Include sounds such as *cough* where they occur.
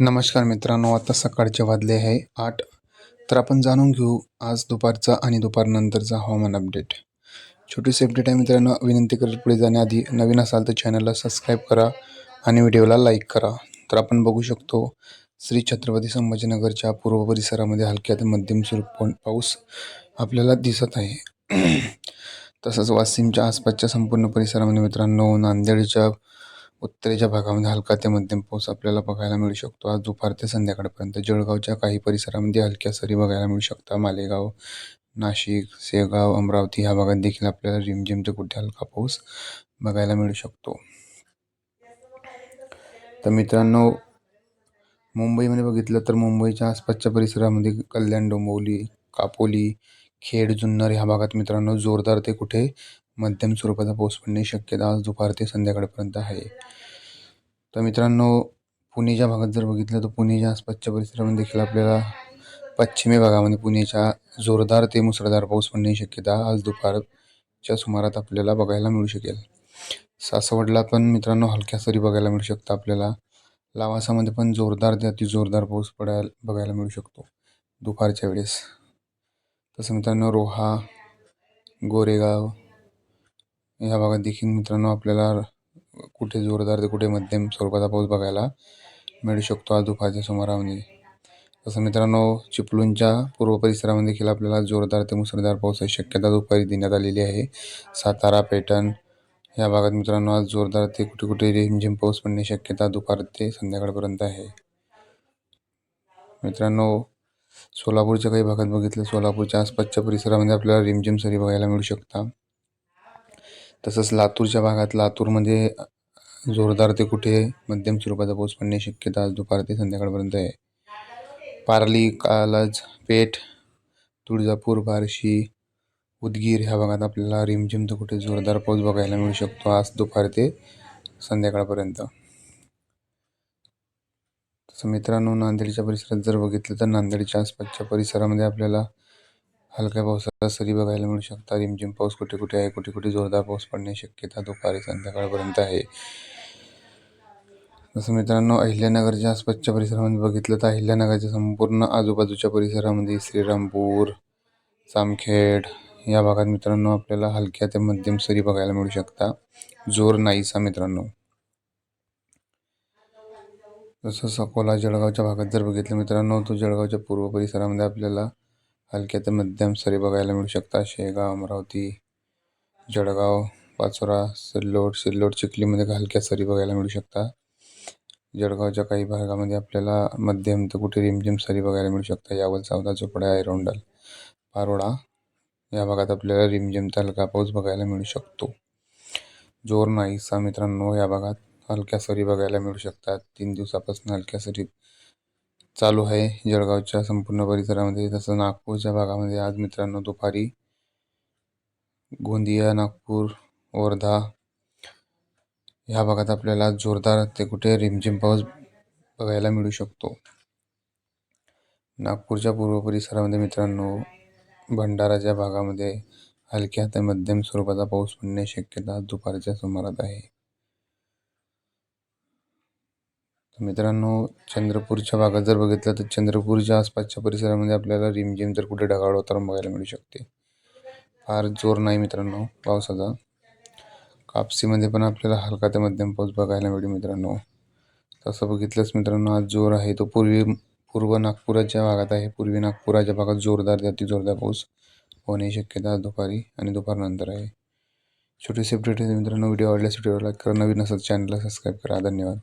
नमस्कार मित्रांनो आता सकाळचे वाजले आहे आठ. तर आपण जाणून घेऊ आज दुपारचा आणि दुपारनंतरचा हवामान अपडेट. छोटीशी अपडेट आहे मित्रांनो विनंती करत पुढे जाण्याआधी नवीन असाल तर चॅनलला सबस्क्राईब करा आणि व्हिडिओला लाईक करा. तर आपण बघू शकतो श्री छत्रपती संभाजीनगरच्या पूर्व परिसरामध्ये हलक्या ते मध्यम स्वरूप पाऊस आपल्याला दिसत आहे. *clears throat* तसंच वाशिमच्या आसपासच्या संपूर्ण परिसरामध्ये मित्रांनो नांदेडच्या उत्तरेच्या भागामध्ये हलका ते मध्यम पाऊस आपल्याला बघायला मिळू शकतो. आज दुपार ते संध्याकाळपर्यंत जळगावच्या काही परिसरामध्ये हलक्या सरी बघायला मिळू शकतात. मालेगाव नाशिक सेगाव अमरावती ह्या भागात देखील आपल्याला रिमझिम ते कुठे हलका पाऊस बघायला मिळू शकतो. तर मित्रांनो मुंबईमध्ये बघितलं तर मुंबईच्या आसपासच्या परिसरामध्ये कल्याण डोंबिवली कापोली खेड जुन्नर ह्या भागात मित्रांनो जोरदार ते कुठे मध्यम स्वरूपाचा पाऊस पडण्याची शक्यता आज दुपार ते संध्याकाळपर्यंत आहे. तर मित्रांनो पुणेच्या भागात जर बघितलं तर पुणेच्या आसपासच्या परिसरामध्ये देखील आपल्याला पश्चिमी भागामध्ये पुणेच्या जोरदार ते मुसळधार पाऊस पडण्याची शक्यता आज दुपारच्या सुमारात आपल्याला बघायला मिळू शकेल. सासवडला पण मित्रांनो हलक्या सरी बघायला मिळू शकतं आपल्याला. लावासामध्ये पण जोरदार ते अति जोरदार पाऊस पडायला बघायला मिळू शकतो दुपारच्या वेळेस. तसं मित्रांनो रोहा गोरेगाव या भागात देखील मित्रांनो आपल्याला कुठे जोरदार तर कुठे मध्यम स्वरूपाचा पाऊस बघायला मिळू शकतो आज दुपारच्या सुमारामध्ये. तसं मित्रांनो चिपळूणच्या पूर्व परिसरामध्ये देखील आपल्याला जोरदार ते मुसळधार पावसाची शक्यता दुपारी देण्यात आलेली आहे. सातारा पेटण या भागात मित्रांनो आज जोरदार ते कुठे कुठे रिमझिम पाऊस पडण्याची शक्यता दुपार ते संध्याकाळपर्यंत आहे. मित्रांनो सोलापूरच्या काही भागात बघितलं सोलापूरच्या आसपासच्या परिसरामध्ये आपल्याला रिमझिम सरी बघायला मिळू शकतात तसंच लातूरच्या भागात लातूरमध्ये जोरदार ते कुठे मध्यम स्वरूपाचा पाऊस पडण्याची शक्यता आज दुपार ते संध्याकाळपर्यंत आहे. पारली कालज पेठ तुळजापूर बार्शी उदगीर ह्या भागात आपल्याला रिमझिम तर कुठे जोरदार पाऊस बघायला मिळू शकतो आज दुपार ते संध्याकाळपर्यंत. तसं मित्रांनो नांदेडच्या परिसरात जर बघितलं तर नांदेडच्या आसपासच्या परिसरामध्ये आपल्याला हलक्या पावसाच्या सरी बघायला मिळू शकतात. रिमझिम पाऊस कुठे कुठे आहे? कुठे कुठे जोरदार पाऊस पडण्याची शक्यता दुपारी संध्याकाळपर्यंत आहे. जसं मित्रांनो अहिल्यानगरच्या आसपासच्या परिसरामध्ये बघितलं तर अहिल्यानगरच्या संपूर्ण आजूबाजूच्या परिसरामध्ये श्रीरामपूर सामखेड या भागात मित्रांनो आपल्याला हलक्या ते मध्यम सरी बघायला मिळू शकता जोर नाहीसा मित्रांनो. जसं अकोला जळगावच्या भागात जर बघितलं मित्रांनो तो जळगावच्या पूर्व परिसरामध्ये आपल्याला हलक्या ते मध्यम सरी बघायला मिळू शकतात. शेगाव अमरावती जळगाव पाचोरा सिल्लोड सिल्लोड चिखलीमध्ये हलक्या सरी बघायला मिळू शकतात. जळगावच्या काही भागामध्ये आपल्याला मध्यम तर कुठे रिमझिम सरी बघायला मिळू शकतात. यावल सावदा चोपडा एरोंडल पारोडा या भागात आपल्याला रिमझिम तर हलका पाऊस बघायला मिळू शकतो. जोर नाहीसा मित्रांनो या भागात हलक्या सरी बघायला मिळू शकतात. तीन दिवसापासून हलक्या सरी चालू आहे जळगावच्या संपूर्ण परिसरामध्ये. तसं नागपूरच्या भागामध्ये आज मित्रांनो दुपारी गोंदिया नागपूर वर्धा ह्या भागात आपल्याला जोरदार ते कुठे रिमझिम पाऊस बघायला मिळू शकतो. नागपूरच्या पूर्व परिसरामध्ये मित्रांनो भंडाराच्या भागामध्ये हलक्या ते मध्यम स्वरूपाचा पाऊस पडण्याची शक्यता दुपारच्या सुमारात आहे. मित्रांनो चंद्रपूरच्या भागात जर बघितलं तर चंद्रपूरच्या आसपासच्या परिसरामध्ये आपल्याला रिमझिम तर कुठे ढगाळ वातावरण बघायला मिळू शकते. फार जोर नाही मित्रांनो पावसाचा. कापसीमध्ये पण आपल्याला हलका ते मध्यम पाऊस बघायला मिळेल मित्रांनो. तसं बघितलंच मित्रांनो आज जोर आहे. तो पूर्वी पूर्व नागपुराच्या भागात आहे. पूर्वी नागपुराच्या भागात जोरदार ते जोरदार पाऊस होण्याची शक्यता दुपारी आणि दुपारनंतर आहे. छोटी अपडेट मित्रांनो व्हिडिओ आवडल्यास व्हिडिओ लाईक करा. नवीन असं चॅनलला सबस्क्राईब करा. धन्यवाद.